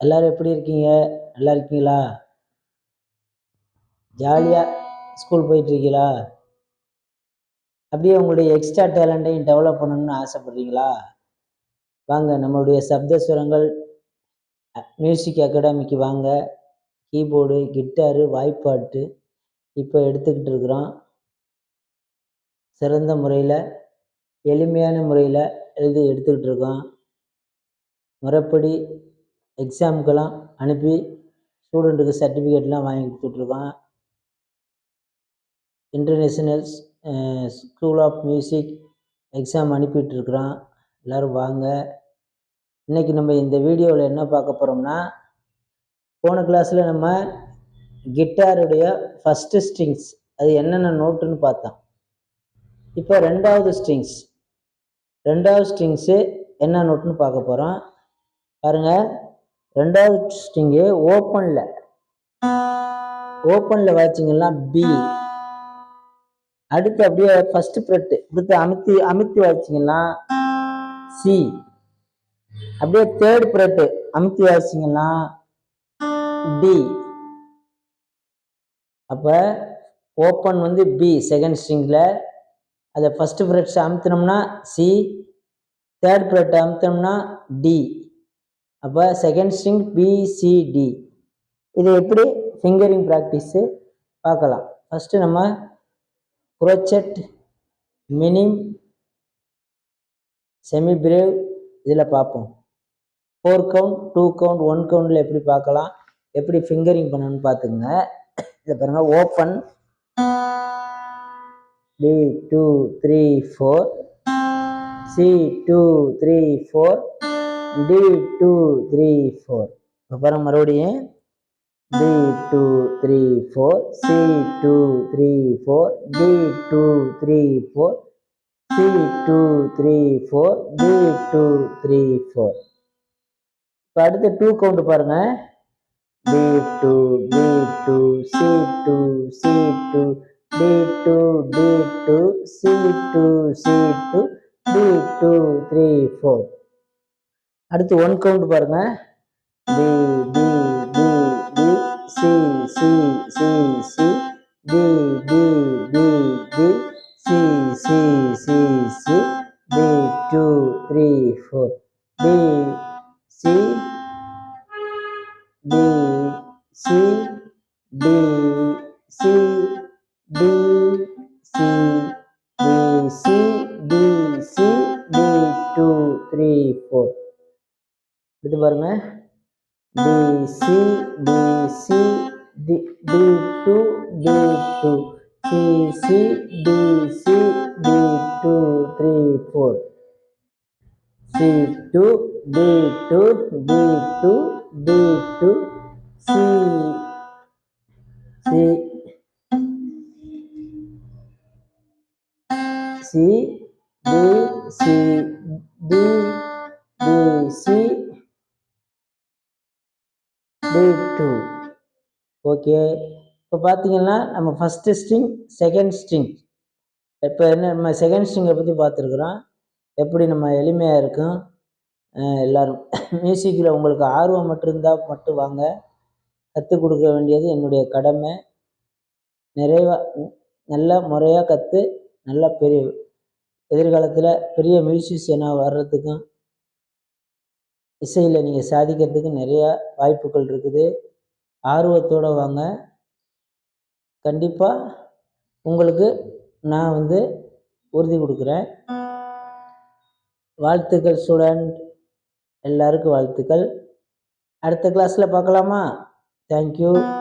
எல்லோரும் எப்படி இருக்கீங்க? நல்லா இருக்கீங்களா? ஜாலியாக ஸ்கூல் போயிட்டுருக்கீங்களா? அப்படியே உங்களுடைய எக்ஸ்ட்ரா டேலண்ட்டையும் டெவலப் பண்ணணும்னு ஆசைப்பட்றீங்களா? வாங்க நம்மளுடைய சப்தஸ்வரங்கள் மியூசிக் அகாடமிக்கு வாங்க. கீபோர்டு கிட்டாரு வாய்ப்பாட்டு இப்போ எடுத்துக்கிட்டு இருக்கிறோம். சிறந்த முறையில் எளிமையான முறையில் எழுதி எடுத்துக்கிட்டு இருக்கோம். முறைப்படி எக்ஸாமுக்கெல்லாம் அனுப்பி ஸ்டூடெண்ட்டுக்கு சர்டிஃபிகேட்லாம் வாங்கி கொடுத்துட்ருக்கான். International school eh, of music exam அனுப்பிட்டுருக்குறோம் எல்லோரும் வாங்க. இன்றைக்கி நம்ம இந்த வீடியோவில் என்ன பார்க்க போகிறோம்னா போன கிளாஸில் நம்ம கிட்டாருடைய ஃபஸ்ட்டு ஸ்ட்ரிங்ஸ் அது என்னென்ன நோட்டுன்னு பார்த்தோம் இப்போ ரெண்டாவது ஸ்ட்ரிங்ஸ் ரெண்டாவது ஸ்ட்ரிங்ஸு என்ன நோட்டுன்னு பார்க்க போகிறோம் பாருங்கள் ரெண்டாவது ஸ்ட்ரிங்கு ஓப்பனில் ஓப்பனில் வாய்ச்சிங்கன்னா பி அடுத்து அப்படியே ஃபர்ஸ்ட் ப்ரெட்டு அடுத்து அமுத்தி அமுத்தி வாய்ச்சிங்கன்னா சி அப்படியே தேர்ட் ப்ரெட்டு அமுத்தி வாய்ச்சிங்கன்னா டி அப்போ ஓப்பன் வந்து பி செகண்ட் ஸ்ட்ரிங்கில் அதை ஃபஸ்ட்டு ஃப்ரெட்ஸ் அமுத்தினோம்னா சி தேர்ட் ஃப்ரெட் அமுத்தினோம்னா டி அப்போ செகண்ட் ஸ்ட்ரிங் பிசிடி இது எப்படி? ஃபிங்கரிங் ப்ராக்டிஸு பார்க்கலாம். ஃபஸ்ட்டு நம்ம குரோச்சட் மினிம் செமி பிரேவ் இதில் பார்ப்போம். Four count two count one கவுண்டில் எப்படி பார்க்கலாம்? எப்படி ஃபிங்கரிங் பண்ணணும்னு பார்த்துங்க இதை பாருங்கள் open B two three four C two three four D two three four அப்புறம் மறுபடியும் B two three four C two three four D two three four C two three four D two three four இப்போ அடுத்து two count பாருங்க. B two B two C two C two D two D two C two C two D two three four அடுத்து one count பாருங்க. D D D D C C C C D D D D C C C C D two three four D C D C D C D இது பாருங்க D C D C D D two D two C C D C D two three four C two D two D two D two C C C D C D D C D two okay இப்போ பார்த்தீங்கன்னா நம்ம first string second string இப்போ என்ன நம்ம second ஸ்ட்ரிங்கை பற்றி பார்த்துருக்குறோம் எப்படி நம்ம எளிமையாக இருக்கும்? எல்லோரும். மியூசிக்கில் உங்களுக்கு ஆர்வம் மட்டும் இருந்தால் மட்டும் வாங்க. கற்றுக் கொடுக்க வேண்டியது என்னுடைய கடமை. நிறைவாக நல்ல முறையாக கற்று நல்லா பெரிய எதிர்காலத்தில் பெரிய மியூசிஷியனாக வர்றதுக்கும் இசையில் நீங்கள் சாதிக்கிறதுக்கு நிறையா வாய்ப்புகள் இருக்குது. ஆர்வத்தோடு வாங்க. கண்டிப்பாக உங்களுக்கு நான் வந்து உறுதி கொடுக்குறேன். வாழ்த்துக்கள் ஸ்டூடெண்ட். எல்லாருக்கும் வாழ்த்துக்கள். அடுத்த கிளாஸில் பார்க்கலாமா? தேங்க்யூ